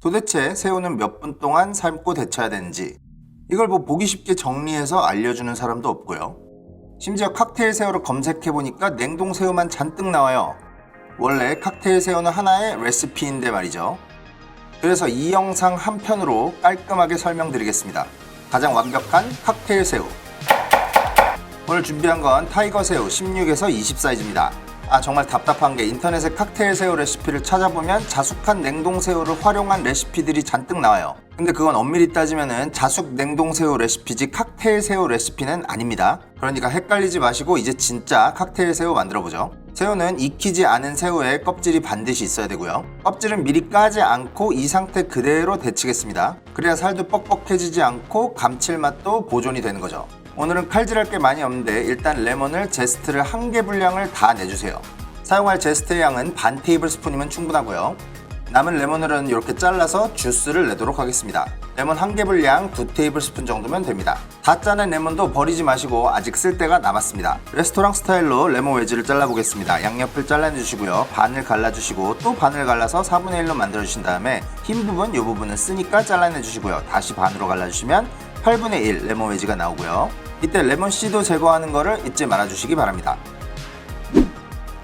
도대체 새우는 몇 분 동안 삶고 데쳐야 되는지 이걸 뭐 보기 쉽게 정리해서 알려주는 사람도 없고요. 심지어 칵테일 새우를 검색해보니까 냉동 새우만 잔뜩 나와요. 원래 칵테일 새우는 하나의 레시피인데 말이죠. 그래서 이 영상 한 편으로 깔끔하게 설명드리겠습니다. 가장 완벽한 칵테일 새우. 오늘 준비한 건 타이거 새우 16에서 20 사이즈입니다. 아 정말 답답한 게 인터넷에 칵테일 새우 레시피를 찾아보면 자숙한 냉동 새우를 활용한 레시피들이 잔뜩 나와요. 근데 그건 엄밀히 따지면은 자숙 냉동 새우 레시피지 칵테일 새우 레시피는 아닙니다. 그러니까 헷갈리지 마시고 이제 진짜 칵테일 새우 만들어 보죠. 새우는 익히지 않은 새우에 껍질이 반드시 있어야 되고요. 껍질은 미리 까지 않고 이 상태 그대로 데치겠습니다. 그래야 살도 뻑뻑해지지 않고 감칠맛도 보존이 되는 거죠. 오늘은 칼질할 게 많이 없는데 일단 레몬을 제스트를 한 개 분량을 다 내주세요. 사용할 제스트의 양은 반 테이블 스푼이면 충분하고요. 남은 레몬을은 이렇게 잘라서 주스를 내도록 하겠습니다. 레몬 한 개 분량 두 테이블 스푼 정도면 됩니다. 다 짜낸 레몬도 버리지 마시고 아직 쓸 때가 남았습니다. 레스토랑 스타일로 레몬 웨지를 잘라보겠습니다. 양옆을 잘라주시고요. 반을 갈라주시고 또 반을 갈라서 4분의 1로 만들어주신 다음에 흰 부분, 이 부분은 쓰니까 잘라내주시고요. 다시 반으로 갈라주시면 8분의 1 레몬 웨지가 나오고요. 이때 레몬 씨도 제거하는 거를 잊지 말아주시기 바랍니다.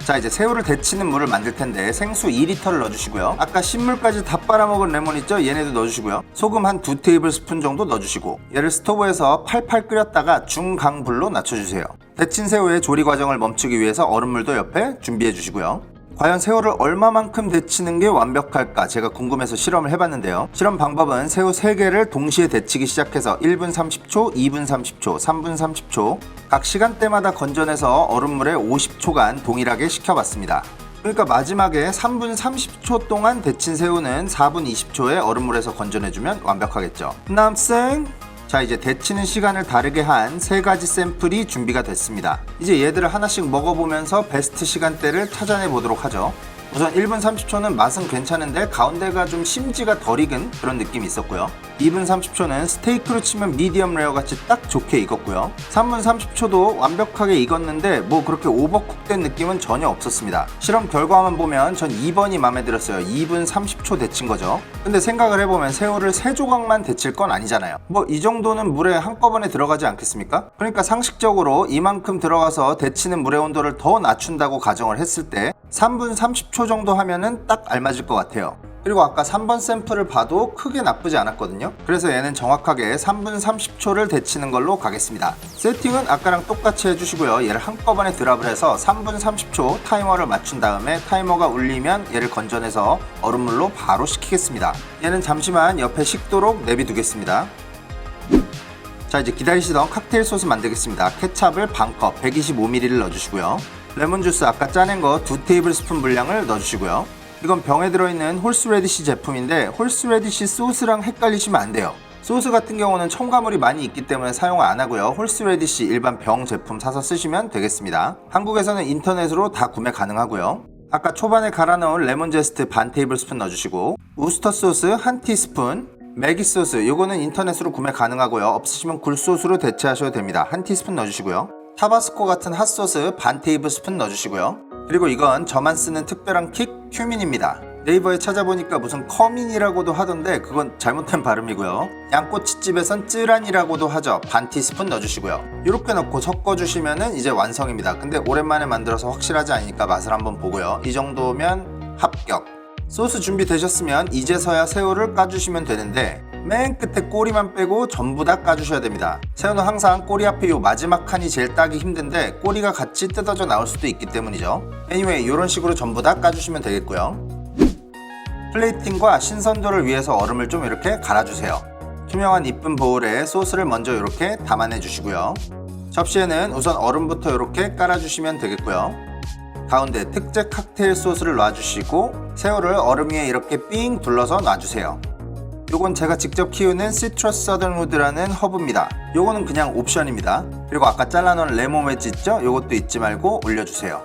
자 이제 새우를 데치는 물을 만들 텐데 생수 2리터를 넣어주시고요. 아까 신물까지 다 빨아먹은 레몬 있죠? 얘네도 넣어주시고요. 소금 한 두 테이블 스푼 정도 넣어주시고 얘를 스토브에서 팔팔 끓였다가 중강불로 낮춰주세요. 데친 새우의 조리 과정을 멈추기 위해서 얼음물도 옆에 준비해 주시고요 과연 새우를 얼마만큼 데치는 게 완벽할까 제가 궁금해서 실험을 해봤는데요. 실험 방법은 새우 3개를 동시에 데치기 시작해서 1분 30초, 2분 30초, 3분 30초 각 시간대마다 건져내서 얼음물에 50초간 동일하게 식혀봤습니다. 그러니까 마지막에 3분 30초 동안 데친 새우는 4분 20초에 얼음물에서 건져내주면 완벽하겠죠. 남생 자 이제 데치는 시간을 다르게 한 세 가지 샘플이 준비가 됐습니다. 이제 얘들을 하나씩 먹어보면서 베스트 시간대를 찾아내 보도록 하죠. 우선 1분 30초는 맛은 괜찮은데 가운데가 좀 심지가 덜 익은 그런 느낌이 있었고요. 2분 30초는 스테이크로 치면 미디엄 레어 같이 딱 좋게 익었고요. 3분 30초도 완벽하게 익었는데 뭐 그렇게 오버쿡된 느낌은 전혀 없었습니다. 실험 결과만 보면 전 2번이 마음에 들었어요. 2분 30초 데친 거죠. 근데 생각을 해보면 새우를 3조각만 데칠 건 아니잖아요. 뭐 이 정도는 물에 한꺼번에 들어가지 않겠습니까? 그러니까 상식적으로 이만큼 들어가서 데치는 물의 온도를 더 낮춘다고 가정을 했을 때 3분 30초 정도 하면은 딱 알맞을 것 같아요. 그리고 아까 3번 샘플을 봐도 크게 나쁘지 않았거든요. 그래서 얘는 정확하게 3분 30초를 데치는 걸로 가겠습니다. 세팅은 아까랑 똑같이 해주시고요. 얘를 한꺼번에 드랍을 해서 3분 30초 타이머를 맞춘 다음에 타이머가 울리면 얘를 건져내서 얼음물로 바로 식히겠습니다. 얘는 잠시만 옆에 식도록 내비두겠습니다. 자 이제 기다리시던 칵테일 소스 만들겠습니다. 케찹을 반컵 125ml를 넣어주시고요. 레몬 주스 아까 짜낸 거 두 테이블 스푼 분량을 넣어주시고요. 이건 병에 들어있는 홀스레디시 제품인데 홀스레디시 소스랑 헷갈리시면 안 돼요. 소스 같은 경우는 첨가물이 많이 있기 때문에 사용 안 하고요. 홀스레디시 일반 병 제품 사서 쓰시면 되겠습니다. 한국에서는 인터넷으로 다 구매 가능하고요. 아까 초반에 갈아 넣은 레몬 제스트 반 테이블 스푼 넣어주시고 우스터 소스 한 티스푼 매기 소스 요거는 인터넷으로 구매 가능하고요. 없으시면 굴소스로 대체하셔도 됩니다. 한 티스푼 넣어주시고요. 타바스코 같은 핫소스 반 테이블 스푼 넣어주시고요. 그리고 이건 저만 쓰는 특별한 킥 큐민입니다. 네이버에 찾아보니까 무슨 커민이라고도 하던데 그건 잘못된 발음이고요. 양꼬치집에선 쯔란이라고도 하죠. 반 티스푼 넣어주시고요. 이렇게 넣고 섞어주시면 이제 완성입니다. 근데 오랜만에 만들어서 확실하지 않으니까 맛을 한번 보고요. 이 정도면 합격. 소스 준비되셨으면 이제서야 새우를 까주시면 되는데 맨 끝에 꼬리만 빼고 전부 다 까주셔야 됩니다. 새우는 항상 꼬리 앞에 요 마지막 칸이 제일 따기 힘든데 꼬리가 같이 뜯어져 나올 수도 있기 때문이죠. anyway 이런 식으로 전부 다 까주시면 되겠고요. 플레이팅과 신선도를 위해서 얼음을 좀 이렇게 갈아주세요. 투명한 이쁜 보울에 소스를 먼저 이렇게 담아내 주시고요. 접시에는 우선 얼음부터 이렇게 깔아주시면 되겠고요. 가운데 특제 칵테일 소스를 놔주시고 새우를 얼음 위에 이렇게 삥 둘러서 놔주세요. 요건 제가 직접 키우는 시트러스 서든우드라는 허브입니다. 요거는 그냥 옵션입니다. 그리고 아까 잘라놓은 레몬 웨지 있죠? 요것도 잊지 말고 올려주세요.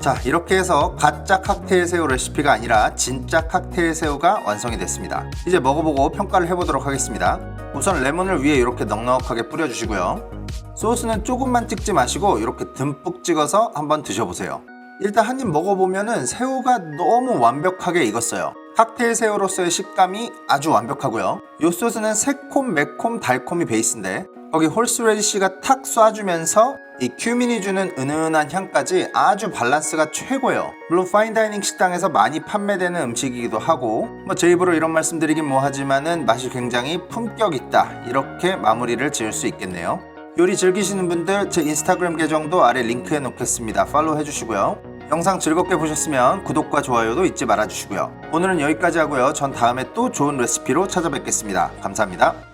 자 이렇게 해서 가짜 칵테일 새우 레시피가 아니라 진짜 칵테일 새우가 완성이 됐습니다. 이제 먹어보고 평가를 해보도록 하겠습니다. 우선 레몬을 위에 이렇게 넉넉하게 뿌려주시고요. 소스는 조금만 찍지 마시고 이렇게 듬뿍 찍어서 한번 드셔보세요. 일단 한 입 먹어보면은 새우가 너무 완벽하게 익었어요. 칵테일 새우로서의 식감이 아주 완벽하고요. 이 소스는 새콤, 매콤, 달콤이 베이스인데 거기 홀스레디쉬가 탁 쏴주면서 이 큐민이 주는 은은한 향까지 아주 밸런스가 최고예요. 물론 파인다이닝 식당에서 많이 판매되는 음식이기도 하고 뭐 제 입으로 이런 말씀드리긴 뭐하지만은 맛이 굉장히 품격 있다 이렇게 마무리를 지을 수 있겠네요. 요리 즐기시는 분들 제 인스타그램 계정도 아래 링크해 놓겠습니다. 팔로우 해주시고요. 영상 즐겁게 보셨으면 구독과 좋아요도 잊지 말아주시고요. 오늘은 여기까지 하고요. 전 다음에 또 좋은 레시피로 찾아뵙겠습니다. 감사합니다.